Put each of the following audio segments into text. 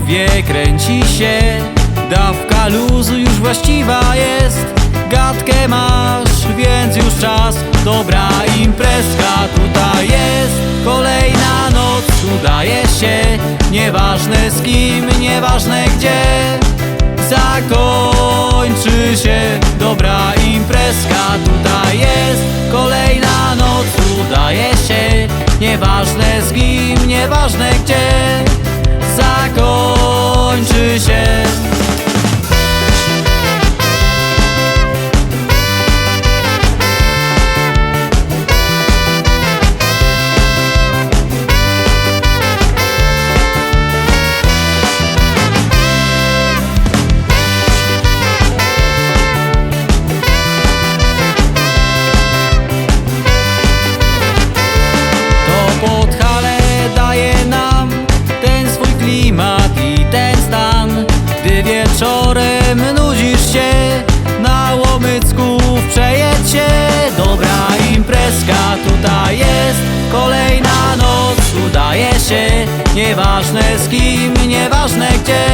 głowie kręci się. Dawka luzu już właściwa jest. Gadkę masz, więc już czas. Dobra imprezka tutaj jest. Kolejna noc udaje się. Nieważne z kim, nieważne gdzie. Zakończy się wieczorem nudzisz się na Łomycku przejedź się Dobra imprezka tutaj jest, kolejna noc udaje się. Nieważne z kim, nieważne gdzie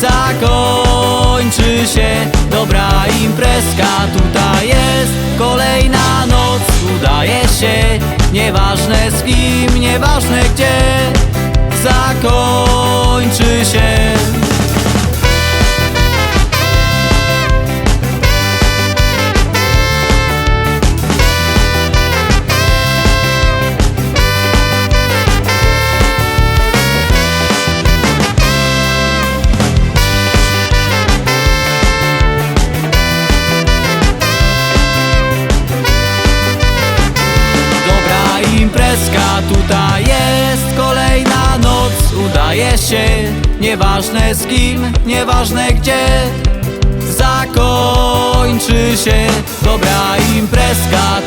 Zakończy się. Dobra imprezka tutaj jest Kolejna noc udaje się. Nieważne z kim, nieważne gdzie Imprezka tutaj jest Kolejna noc. Udaje się Nieważne z kim, nieważne gdzie. Zakończy się Dobra imprezka